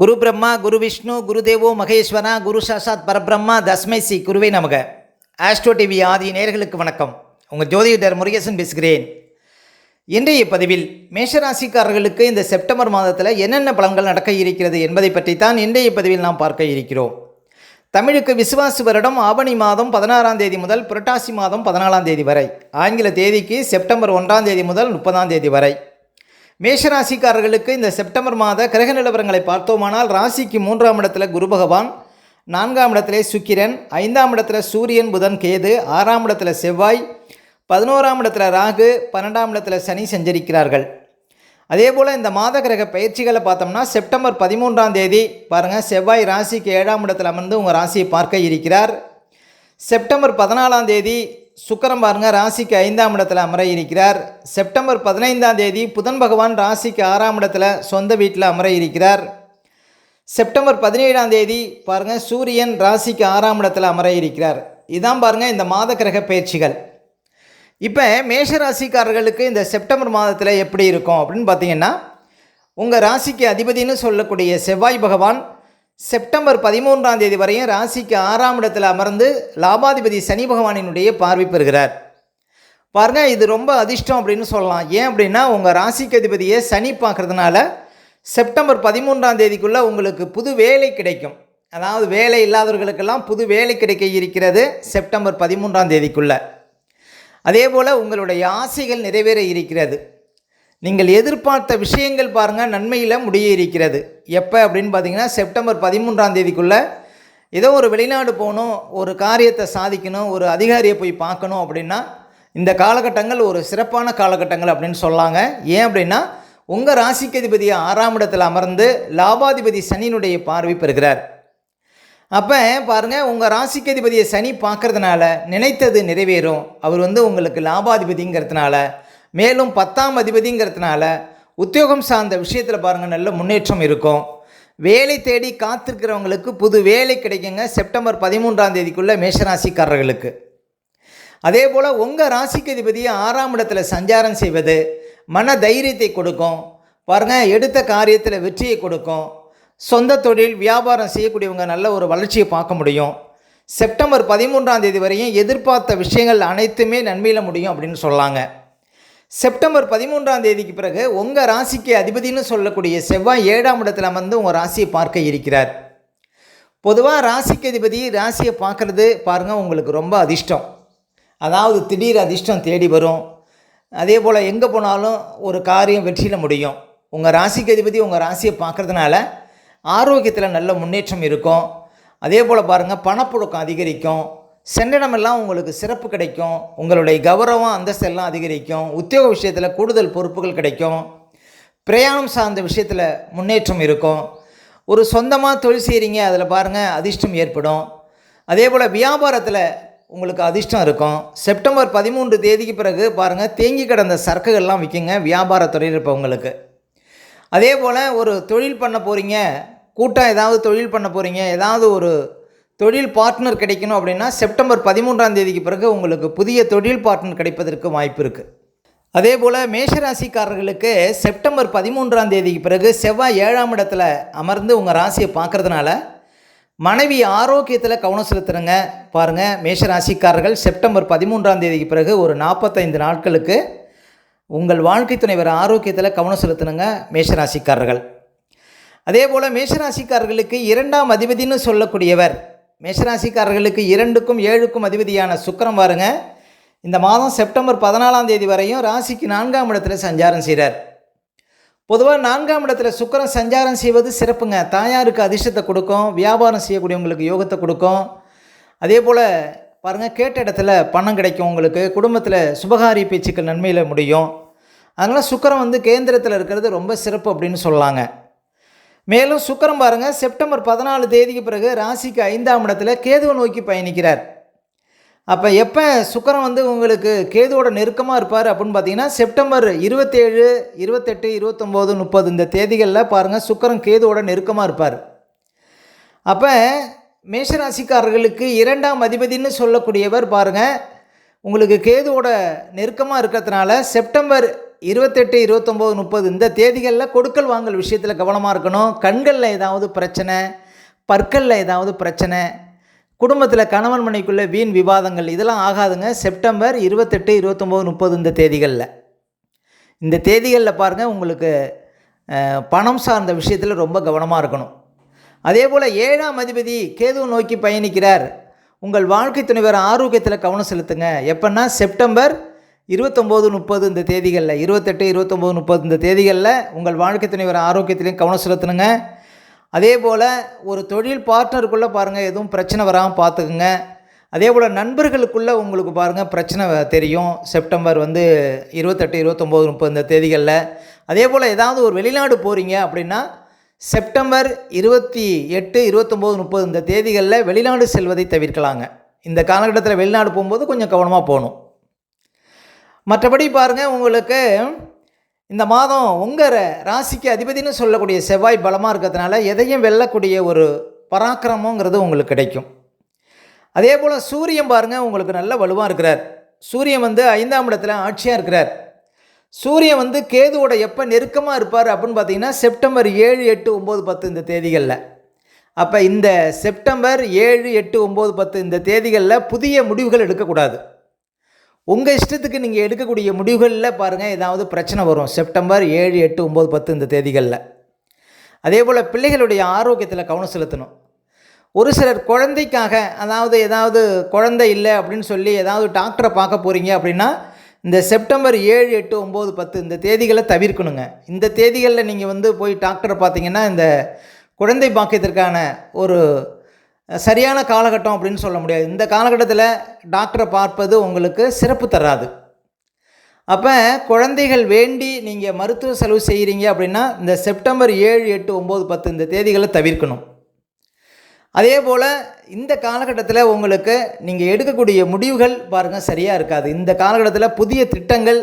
குரு பிரம்மா குரு விஷ்ணு குரு தேவோ மகேஸ்வரா குரு சாசாத் பரபிரம்மா தஸ்மை சி குருவே நமக. ஆஸ்ட்ரோ டிவி ஆதி நேர்களுக்கு வணக்கம். உங்கள் ஜோதிடர் முருகேசன் பேசுகிறேன். இன்றைய பதிவில் மேஷராசிக்காரர்களுக்கு இந்த செப்டம்பர் மாதத்தில் என்னென்ன பலன்கள் நடக்க இருக்கிறது என்பதை பற்றி தான் இன்றைய பதிவில் நாம் பார்க்க இருக்கிறோம். தமிழுக்கு விசுவாசு வருடம் ஆவணி மாதம் பதினாறாம் தேதி முதல் புரட்டாசி மாதம் பதினாலாம் தேதி வரை. ஆங்கில தேதிக்கு செப்டம்பர் ஒன்றாம் தேதி முதல் முப்பதாம் தேதி வரை. மேஷராசிக்காரர்களுக்கு இந்த செப்டம்பர் மாத கிரக நிலவரங்களை பார்த்தோமானால் ராசிக்கு மூன்றாம் இடத்துல குரு பகவான் நான்காம் இடத்துல சுக்கிரன் ஐந்தாம் இடத்துல சூரியன் புதன் கேது ஆறாம் இடத்துல செவ்வாய் பதினோராம் இடத்துல ராகு பன்னெண்டாம் இடத்துல சனி சஞ்சரிக்கிறார்கள். அதே போல் இந்த மாத கிரக பயிற்சிகளை பார்த்தோம்னா செப்டம்பர் பதிமூன்றாம் தேதி பாருங்கள் செவ்வாய் ராசிக்கு ஏழாம் இடத்துல அமர்ந்து உங்கள் ராசியை பார்க்க இருக்கிறார். செப்டம்பர் பதினாலாம் தேதி சுக்கரம் பாருங்க ராசிக்கு ஐந்தாம் இடத்துல அமர இருக்கிறார் செப்டம்பர் பதினைந்தாம் தேதி புதன் பகவான் ராசிக்கு ஆறாம் இடத்துல சொந்த வீட்டில் அமர இருக்கிறார் செப்டம்பர் பதினேழாம் தேதி பாருங்க சூரியன் ராசிக்கு ஆறாம் இடத்துல அமர இருக்கிறார் இதான் பாருங்க இந்த மாத கிரக பயிற்சிகள். இப்போ மேஷ ராசிக்காரர்களுக்கு இந்த செப்டம்பர் மாதத்தில் எப்படி இருக்கும் அப்படின்னு பார்த்தீங்கன்னா உங்கள் ராசிக்கு அதிபதினு சொல்லக்கூடிய செவ்வாய் பகவான் செப்டம்பர் பதிமூன்றாம் தேதி வரையும் ராசிக்கு ஆறாம் இடத்தில் அமர்ந்து லாபாதிபதி சனி பகவானினுடைய பார்வை பெறுகிறார். பாருங்கள் இது ரொம்ப அதிர்ஷ்டம் அப்படின்னு சொல்லலாம். ஏன் அப்படின்னா உங்கள் ராசிக்கு அதிபதியை சனி பார்க்கறதுனால செப்டம்பர் பதிமூன்றாம் தேதிக்குள்ளே உங்களுக்கு புது வேலை கிடைக்கும். அதாவது வேலை இல்லாதவர்களுக்கெல்லாம் புது வேலை கிடைக்க இருக்கிறது செப்டம்பர் பதிமூன்றாம் தேதிக்குள்ளே. அதே போல் உங்களுடைய ஆசைகள் நிறைவேற இருக்கிறது. நீங்கள் எதிர்பார்த்த விஷயங்கள் பாருங்கள் நன்மையில் முடிய இருக்கிறது எப்போ அப்படின்னு பார்த்தீங்கன்னா செப்டம்பர் பதிமூன்றாம் தேதிக்குள்ளே ஏதோ ஒரு வெளிநாடு போகணும் ஒரு காரியத்தை சாதிக்கணும் ஒரு அதிகாரியை போய் பார்க்கணும் அப்படின்னா இந்த காலகட்டங்கள் ஒரு சிறப்பான காலகட்டங்கள் அப்படின்னு சொல்லாங்க. ஏன் அப்படின்னா உங்கள் ராசிக்கதிபதியை ஆறாம் இடத்தில் அமர்ந்து லாபாதிபதி சனியினுடைய பார்வை பெறுகிறார். அப்போ பாருங்கள் உங்கள் ராசிக்கு அதிபதியை சனி பார்க்கறதுனால நினைத்தது நிறைவேறும். அவர் வந்து உங்களுக்கு லாபாதிபதிங்கிறதுனால மேலும் பத்தாம் அதிபதிங்கிறதுனால உத்தியோகம் சார்ந்த விஷயத்தில் பாருங்கள் நல்ல முன்னேற்றம் இருக்கும். வேலை தேடி காத்திருக்கிறவங்களுக்கு புது வேலை கிடைக்குங்க செப்டம்பர் பதிமூன்றாம் தேதிக்குள்ளே மேஷராசிக்காரர்களுக்கு. அதே போல் உங்கள் ராசிக்கு அதிபதியை ஆறாம் இடத்துல சஞ்சாரம் செய்வது மன தைரியத்தை கொடுக்கும். பாருங்கள் எடுத்த காரியத்தில் வெற்றியை கொடுக்கும். சொந்த தொழில் வியாபாரம் செய்யக்கூடியவங்க நல்ல ஒரு வளர்ச்சியை பார்க்க முடியும். செப்டம்பர் பதிமூன்றாம் தேதி வரையும் எதிர்பார்த்த விஷயங்கள் அனைத்துமே நன்மையில் முடியும் அப்படின்னு சொல்லாங்க. செப்டம்பர் பதிமூன்றாம் தேதிக்கு பிறகு உங்கள் ராசிக்கு அதிபதினு சொல்லக்கூடிய செவ்வாய் ஏழாம் இடத்துல வந்து உங்கள் ராசியை பார்க்க இருக்கிறார். பொதுவாக ராசிக்கு அதிபதி ராசியை பார்க்குறது பாருங்கள் உங்களுக்கு ரொம்ப அதிர்ஷ்டம். அதாவது திடீர் அதிர்ஷ்டம் தேடி வரும். அதே போல் எங்கே போனாலும் ஒரு காரியம் வெற்றியில் முடியும். உங்கள் ராசிக்கு அதிபதி உங்கள் ராசியை பார்க்குறதுனால ஆரோக்கியத்தில் நல்ல முன்னேற்றம் இருக்கும். அதே போல் பாருங்கள் பணப்புழக்கம் அதிகரிக்கும். சென்றிடமெல்லாம் உங்களுக்கு சிறப்பு கிடைக்கும். உங்களுடைய கௌரவம் அந்தஸ்தெல்லாம் அதிகரிக்கும். உத்தியோக விஷயத்தில் கூடுதல் பொறுப்புகள் கிடைக்கும். பிரயாணம் சார்ந்த விஷயத்தில் முன்னேற்றம் இருக்கும். ஒரு சொந்தமாக தொழில் செய்கிறீங்க அதில் பாருங்கள் அதிர்ஷ்டம் ஏற்படும். அதே போல் வியாபாரத்தில் உங்களுக்கு அதிர்ஷ்டம் இருக்கும். செப்டம்பர் பதிமூன்று தேதிக்கு பிறகு பாருங்கள் தேங்கி கிடந்த சரக்குகள்லாம் விற்குங்க வியாபாரத்துறையில் இருப்பவங்களுக்கு. அதே போல் ஒரு தொழில் பண்ண போகிறீங்க கூட்டம் ஏதாவது தொழில் பண்ண போகிறீங்க ஏதாவது ஒரு தொழில் பார்ட்னர் கிடைக்கணும் அப்படின்னா செப்டம்பர் பதிமூன்றாம் தேதிக்கு பிறகு உங்களுக்கு புதிய தொழில் பார்ட்னர் கிடைப்பதற்கு வாய்ப்பு இருக்குது அதே போல் மேஷராசிக்காரர்களுக்கு செப்டம்பர் பதிமூன்றாம் தேதிக்கு பிறகு செவ்வாய் ஏழாம் இடத்துல அமர்ந்து உங்கள் ராசியை பார்க்குறதுனால மனைவி ஆரோக்கியத்தில் கவனம் செலுத்துறங்க. பாருங்கள் மேஷராசிக்காரர்கள் செப்டம்பர் பதிமூன்றாம் தேதிக்கு பிறகு ஒரு நாற்பத்தைந்து நாட்களுக்கு உங்கள் வாழ்க்கை துணைவர் ஆரோக்கியத்தில் கவனம் செலுத்தணுங்க மேஷராசிக்காரர்கள். அதே போல் மேஷராசிக்காரர்களுக்கு இரண்டாம் அதிபதினு சொல்லக்கூடியவர் மேஷராசிக்காரர்களுக்கு இரண்டுக்கும் ஏழுக்கும் அதிபதியான சுக்கரம் பாருங்க இந்த மாதம் செப்டம்பர் பதினாலாம் தேதி வரையும் ராசிக்கு நான்காம் இடத்துல சஞ்சாரம் செய்கிறார் பொதுவாக நான்காம் இடத்துல சுக்கரம் சஞ்சாரம் செய்வது சிறப்புங்க. தாயாருக்கு அதிர்ஷ்டத்தை கொடுக்கும். வியாபாரம் செய்யக்கூடியவங்களுக்கு யோகத்தை கொடுக்கும். அதே போல் பாருங்கள் கேட்ட இடத்துல பணம் கிடைக்கும் உங்களுக்கு. குடும்பத்தில் சுபகாரிய பேச்சுக்கள் நன்மையில் முடியும். அதனால் சுக்கரம் வந்து கேந்திரத்தில் இருக்கிறது ரொம்ப சிறப்பு அப்படின்னு சொல்லலாங்க மேலும் சுக்கரம் பாருங்கள் செப்டம்பர் பதினாலு தேதிக்கு பிறகு ராசிக்கு ஐந்தாம் இடத்துல கேதுவை நோக்கி பயணிக்கிறார். அப்போ எப்போ சுக்கரம் வந்து உங்களுக்கு கேதுவோட நெருக்கமாக இருப்பார் அப்படின்னு பார்த்தீங்கன்னா செப்டம்பர் இருபத்தேழு இருபத்தெட்டு இருபத்தொம்போது முப்பது இந்த தேதிகளில் பாருங்கள் சுக்கரம் கேதுவோட நெருக்கமாக இருப்பார். அப்போ மேஷராசிக்காரர்களுக்கு இரண்டாம் அதிபதினு சொல்லக்கூடியவர் பாருங்கள் உங்களுக்கு கேதுவோட நெருக்கமாக இருக்கிறதுனால செப்டம்பர் இருபத்தெட்டு இருபத்தொம்போது முப்பது இந்த தேதிகளில் கொடுக்கல் வாங்கல் விஷயத்தில் கவனமாக இருக்கணும். கண்களில் ஏதாவது பிரச்சனை பற்களில் ஏதாவது பிரச்சனை குடும்பத்தில் கணவன் மனைக்குள்ளே வீண் விவாதங்கள் இதெல்லாம் ஆகாதுங்க. செப்டம்பர் இருபத்தெட்டு இருபத்தொம்போது முப்பது இந்த தேதிகளில். இந்த தேதிகளில் பாருங்கள் உங்களுக்கு பணம் சார்ந்த விஷயத்தில் ரொம்ப கவனமாக இருக்கணும். அதே போல் ஏழாம் அதிபதி கேதுவை நோக்கி பயணிக்கிறார். உங்கள் வாழ்க்கை துணைவர் ஆரோக்கியத்தில் கவனம் செலுத்துங்க. எப்போன்னா செப்டம்பர் இருபத்தொம்போது முப்பது இந்த தேதிகளில் இருபத்தெட்டு இருபத்தொம்போது முப்பது இந்த தேதிகளில் உங்கள் வாழ்க்கை துணைவர் ஆரோக்கியத்திலையும் கவனம் செலுத்தணுங்க. அதே போல் ஒரு தொழில் பார்ட்னருக்குள்ளே பாருங்கள் எதுவும் பிரச்சனை வராமல் பார்த்துக்குங்க அதே போல் நண்பர்களுக்குள்ளே உங்களுக்கு பாருங்கள் பிரச்சனை தெரியும். செப்டம்பர் வந்து இருபத்தெட்டு இருபத்தொம்போது முப்பது இந்த தேதிகளில். அதே போல் ஏதாவது ஒரு வெளிநாடு போகிறீங்க அப்படின்னா செப்டம்பர் இருபத்தி எட்டு இருபத்தொம்போது முப்பது இந்த தேதிகளில் வெளிநாடு செல்வதை தவிர்க்கலாங்க. இந்த காலகட்டத்தில் வெளிநாடு போகும்போது கொஞ்சம் கவனமாக போகணும். மற்றபடி பாருங்கள் உங்களுக்கு இந்த மாதம் உங்கள் ராசிக்கு அதிபதினு சொல்லக்கூடிய செவ்வாய் பலமாக இருக்கிறதுனால எதையும் வெல்லக்கூடிய ஒரு பராக்கிரமங்கிறது உங்களுக்கு கிடைக்கும். அதே போல் சூரியன் பாருங்கள் உங்களுக்கு நல்ல வலுவாக இருக்கிறார். சூரியன் வந்து ஐந்தாம் இடத்துல ஆட்சியாக இருக்கிறார். சூரியன் வந்து கேதுவோட எப்போ நெருக்கமாக இருப்பார் அப்படின்னு பார்த்தீங்கன்னா செப்டம்பர் ஏழு எட்டு ஒம்பது பத்து இந்த தேதிகளில். அப்போ இந்த செப்டம்பர் ஏழு எட்டு ஒம்பது பத்து இந்த தேதிகளில் புதிய முடிவுகள் எடுக்கக்கூடாது. உங்கள் இஷ்டத்துக்கு நீங்கள் எடுக்கக்கூடிய முடிவுகளில் பாருங்கள் ஏதாவது பிரச்சனை வரும். செப்டம்பர் ஏழு எட்டு ஒம்பது பத்து இந்த தேதிகளில். அதே போல் பிள்ளைகளுடைய ஆரோக்கியத்தில் கவனம் செலுத்தணும். ஒரு சிலர் குழந்தைக்காக அதாவது ஏதாவது குழந்தை இல்லை அப்படின்னு சொல்லி ஏதாவது டாக்டரை பார்க்க போகிறீங்க அப்படின்னா இந்த செப்டம்பர் ஏழு எட்டு ஒம்பது பத்து இந்த தேதிகளை தவிர்க்கணுங்க. இந்த தேதிகளில் நீங்கள் வந்து போய் டாக்டரை பார்த்தீங்கன்னா இந்த குழந்தை பாக்கியத்திற்கான ஒரு சரியான காலகட்டம் அப்படின்னு சொல்ல முடியாது. இந்த காலகட்டத்தில் டாக்டரை பார்ப்பது உங்களுக்கு சிறப்பு தராது. அப்போ குழந்தைகள் வேண்டி நீங்கள் மருத்துவ செலவு செய்கிறீங்க அப்படின்னா இந்த செப்டம்பர் ஏழு எட்டு ஒம்பது பத்து இந்த தேதிகளை தவிர்க்கணும். அதே போல் இந்த காலகட்டத்தில் உங்களுக்கு நீங்கள் எடுக்கக்கூடிய முடிவுகள் பாருங்கள் சரியாக இருக்காது. இந்த காலகட்டத்தில் புதிய திட்டங்கள்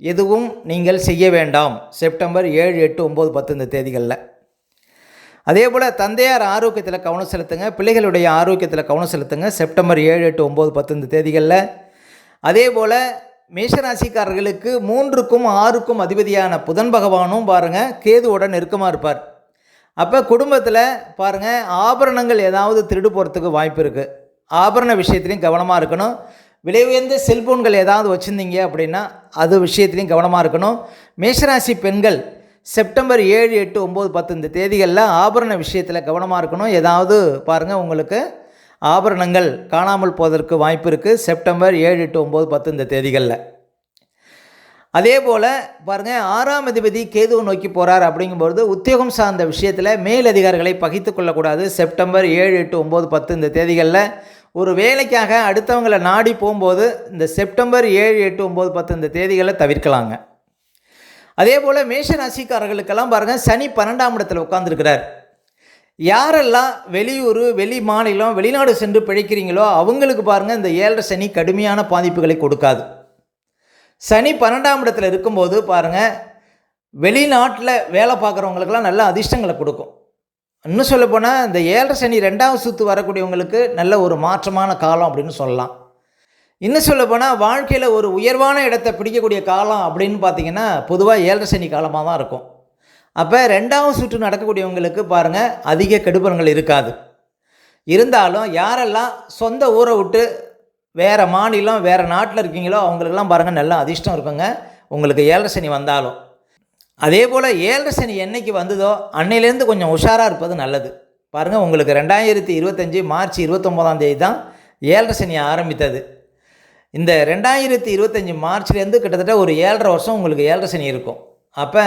எதுவும் நீங்கள் செய்ய வேண்டாம். செப்டம்பர் ஏழு எட்டு ஒம்பது பத்து இந்த தேதிகளில். அதே போல் தந்தையார் ஆரோக்கியத்தில் கவனம் செலுத்துங்க பிள்ளைகளுடைய ஆரோக்கியத்தில் கவனம் செலுத்துங்க. செப்டம்பர் ஏழு எட்டு ஒம்பது பத்து இந்த தேதிகளில். அதே போல் மேஷராசிக்காரர்களுக்கு மூன்றுக்கும் ஆறுக்கும் அதிபதியான புதன் பகவானும் பாருங்கள் கேதுவோட நெருக்கமாக இருப்பார். அப்போ குடும்பத்தில் பாருங்கள் ஆபரணங்கள் ஏதாவது திருடு போகிறதுக்கு வாய்ப்பு இருக்குது ஆபரண விஷயத்துலையும் கவனமாக இருக்கணும். விலை உயர்ந்த செல்ஃபோன்கள் ஏதாவது வச்சுருந்தீங்க அப்படின்னா அது விஷயத்துலையும் கவனமாக இருக்கணும். மேஷராசி பெண்கள் செப்டம்பர் ஏழு எட்டு ஒம்பது பத்து இந்த தேதிகளில் ஆபரண விஷயத்தில் கவனமாக இருக்கணும். ஏதாவது பாருங்கள் உங்களுக்கு ஆபரணங்கள் காணாமல் போவதற்கு வாய்ப்பு இருக்குது செப்டம்பர் ஏழு எட்டு ஒம்பது பத்து இந்த தேதிகளில். அதே போல் பாருங்கள் ஆறாம் அதிபதி கேதுவை நோக்கி போகிறார் அப்படிங்கும்பொழுது உத்தியோகம் சார்ந்த விஷயத்தில் மேலதிகாரிகளை பகித்து கொள்ளக்கூடாது. செப்டம்பர் ஏழு எட்டு ஒம்பது பத்து இந்த தேதிகளில் ஒரு வேலைக்காக அடுத்தவங்களை நாடி போகும்போது இந்த செப்டம்பர் ஏழு எட்டு ஒம்பது பத்து இந்த தேதிகளை தவிர்க்கலாங்க. அதே போல் மேஷ ராசிக்காரர்களுக்கெல்லாம் பாருங்கள் சனி பன்னெண்டாம் இடத்துல உட்காந்துருக்கிறார் யாரெல்லாம் வெளியூர் வெளி மாநிலம் வெளிநாடு சென்று பிழைக்கிறீங்களோ அவங்களுக்கு பாருங்கள் இந்த ஏழரை சனி கடுமையான பாதிப்புகளை கொடுக்காது. சனி பன்னெண்டாம் இடத்துல இருக்கும்போது பாருங்கள் வெளிநாட்டில் வேலை பார்க்குறவங்களுக்கெல்லாம் நல்ல அதிர்ஷ்டங்களை கொடுக்கும். இன்னும் சொல்லப்போனால் இந்த ஏழரை சனி ரெண்டாவது சுற்று வரக்கூடியவங்களுக்கு நல்ல ஒரு மாற்றமான காலம் அப்படின்னு சொல்லலாம். இன்னும் சொல்லப்போனால் வாழ்க்கையில் ஒரு உயர்வான இடத்தை பிடிக்கக்கூடிய காலம் அப்படின்னு பார்த்தீங்கன்னா பொதுவாக ஏழரை சனி காலமாக தான் இருக்கும். அப்போ ரெண்டாவது சுற்று நடக்கக்கூடியவங்களுக்கு பாருங்கள் அதிக கெடுபலங்கள் இருக்காது. இருந்தாலும் யாரெல்லாம் சொந்த ஊரை விட்டு வேறு மாநிலம் வேறு நாட்டில் இருக்கீங்களோ அவங்களுக்கெல்லாம் பாருங்கள் நல்லா அதிர்ஷ்டம் இருக்குங்க. உங்களுக்கு ஏழரை சனி வந்தாலும். அதே போல் ஏழரை சனி என்றைக்கு வந்ததோ அன்னையிலேருந்து கொஞ்சம் உஷாராக இருப்பது நல்லது. பாருங்கள் உங்களுக்கு ரெண்டாயிரத்தி இருபத்தஞ்சி மார்ச் இருபத்தொம்போதாம் தேதி தான் ஏழரை சனி ஆரம்பித்தது. இந்த ரெண்டாயிரத்தி இருபத்தஞ்சி மார்ச்லேருந்து கிட்டத்தட்ட ஒரு ஏழரை வருஷம் உங்களுக்கு ஏழரை சனி இருக்கும். அப்போ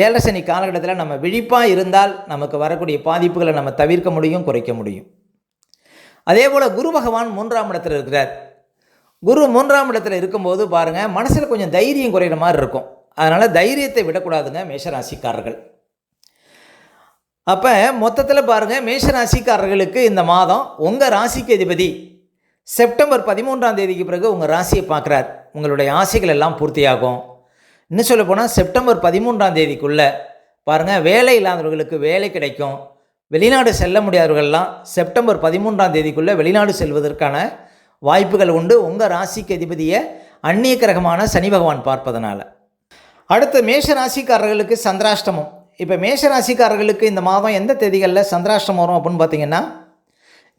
ஏழரை சனி காலகட்டத்தில் நம்ம விழிப்பாக இருந்தால் நமக்கு வரக்கூடிய பாதிப்புகளை நம்ம தவிர்க்க முடியும் குறைக்க முடியும். அதே போல் குரு பகவான் மூன்றாம் இடத்துல இருக்கிறார். குரு மூன்றாம் இடத்துல இருக்கும்போது பாருங்கள் மனசில் கொஞ்சம் தைரியம் குறையிற மாதிரி இருக்கும். அதனால் தைரியத்தை விடக்கூடாதுங்க மேஷராசிக்காரர்கள். அப்போ மொத்தத்தில் பாருங்கள் மேஷராசிக்காரர்களுக்கு இந்த மாதம் உங்கள் ராசிக்கு அதிபதி செப்டம்பர் பதிமூன்றாம் தேதிக்கு பிறகு உங்கள் ராசியை பார்க்குறார். உங்களுடைய ஆசைகள் எல்லாம் பூர்த்தியாகும். இன்னும் சொல்ல போனால் செப்டம்பர் பதிமூன்றாம் தேதிக்குள்ளே பாருங்கள் வேலை இல்லாதவர்களுக்கு வேலை கிடைக்கும். வெளிநாடு செல்ல முடியாதவர்கள்லாம் செப்டம்பர் பதிமூன்றாம் தேதிக்குள்ளே வெளிநாடு செல்வதற்கான வாய்ப்புகள் உண்டு. உங்கள் ராசிக்கு அதிபதியை அந்நிய கிரகமான சனி பகவான் பார்ப்பதனால். அடுத்து மேஷ ராசிக்காரர்களுக்கு சந்திராஷ்டமம். இப்போ மேஷ ராசிக்காரர்களுக்கு இந்த மாதம் எந்த தேதிகளில் சந்திராஷ்டமம் வரும் அப்படின்னு பார்த்தீங்கன்னா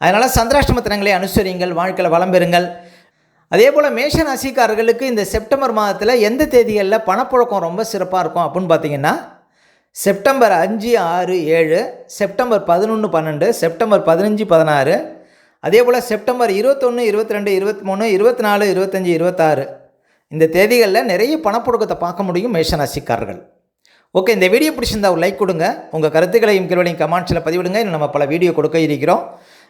அதனால் சந்திராஷ்டமத்தினங்களை அனுசரியுங்கள் வாழ்க்கையில் வளம் பெறுங்கள். அதே போல் மேஷ ராசிக்காரர்களுக்கு இந்த செப்டம்பர் மாதத்தில் எந்த தேதிகளில் பணப்புழக்கம் ரொம்ப சிறப்பாக இருக்கும் அப்படின்னு பார்த்தீங்கன்னா செப்டம்பர் அஞ்சு ஆறு ஏழு செப்டம்பர் பதினொன்று பன்னெண்டு செப்டம்பர் பதினஞ்சு பதினாறு அதே போல் செப்டம்பர் இருபத்தொன்று இருபத்தி ரெண்டு இருபத்தி மூணு இருபத்தி நாலு இருபத்தஞ்சி இருபத்தாறு. இந்த தேதிகளில் நிறைய பணப்புழக்கத்தை பார்க்க முடியும் மேஷராசிக்காரர்கள் ஓகே இந்த வீடியோ பிடிச்சிருந்தா ஒரு லைக் கொடுங்க. உங்கள் கருத்துக்களையும் கேள்வியும் கமெண்ட்ஸில் பதிவிடுங்க. இன்னும் நம்ம பல வீடியோ கொடுக்க இருக்கிறோம்.